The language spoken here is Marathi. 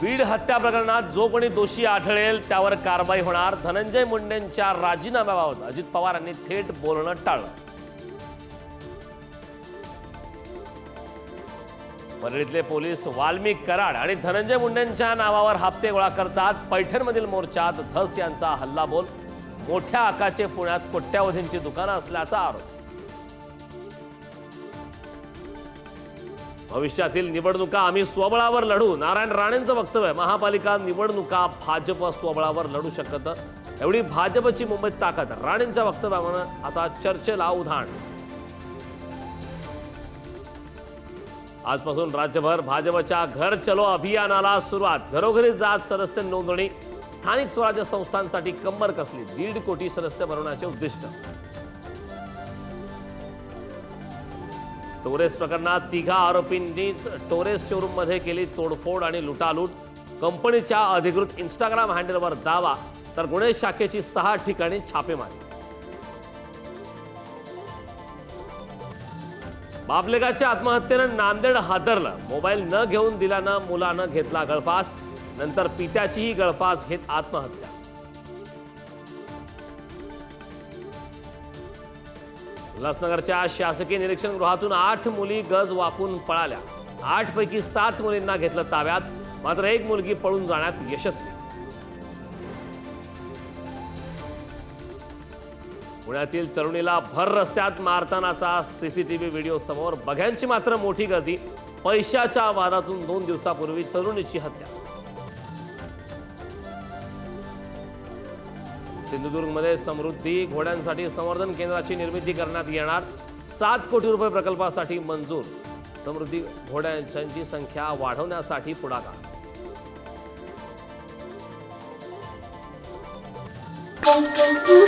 बीड हत्या प्रकरणात जो कोणी दोषी आढळेल त्यावर कारवाई होणार. धनंजय मुंडेंच्या राजीनाम्याबाबत अजित पवार यांनी थेट बोलणं टाळलं. परळीतले पोलीस वाल्मिक कराड आणि धनंजय मुंडेंच्या नावावर हप्ते गोळा करतात. पैठणमधील मोर्चात धस यांचा हल्लाबोल. मोठ्या आकाचे पुण्यात कोट्यावधींची दुकानं असल्याचा आरोप. भविष्यातील निवडणुका आम्ही स्वबळावर लढू. नारायण राणेंचं वक्तव्य महापालिका निवडणुका भाजप स्वबळावर लढू शकत. एवढी भाजपची मुंबईत ताकद राणेंच्या वक्तव्यामुळे आता चर्चेला उधाण. आजपासून राज्यभर भाजपच्या घर चलो अभियानाला सुरुवात. घरोघरी जात सदस्य नोंदणी. स्थानिक स्वराज्य संस्थांसाठी कंबर कसली? दीड कोटी सदस्य बनवण्याचे उद्दिष्ट. टोरेस प्रकरणात तिघा आरोपींनीच टोरेस शोरूममध्ये केली तोडफोड आणि लुटालूट. कंपनीच्या अधिकृत इंस्टाग्राम हँडलवर दावा तर गुन्हे शाखेची सहा ठिकाणी छापेमारी. बापलेगाच्या आत्महत्येनं नांदेड हादरलं. मोबाईल न घेऊन दिल्यानं मुलानं घेतला गळफास. नंतर पित्याचीही गळफास घेत आत्महत्या. उल्हासनगरच्या शासकीय निरीक्षण गृहातून आठ मुली गज वाकून पळाल्या. आठ पैकी सात मुलींना घेतलं ताब्यात मात्र एक मुलगी पळून जाण्यात यशस्वी. पुण्यातील तरुणीला भर रस्त्यात मारतानाचा सीसीटीव्ही व्हिडिओ समोर बघ्यांची मात्र मोठी गर्दी पैशाच्या वादातून दोन दिवसापूर्वी तरुणीची हत्या. सिंधुदुर्गमध्ये समृद्धी घोड्यांसाठी संवर्धन केंद्राची निर्मिती करण्यात येणार. सात कोटी रुपये प्रकल्पासाठी मंजूर. समृद्धी घोड्यांची संख्या वाढवण्यासाठी पुढाकार. Thank you.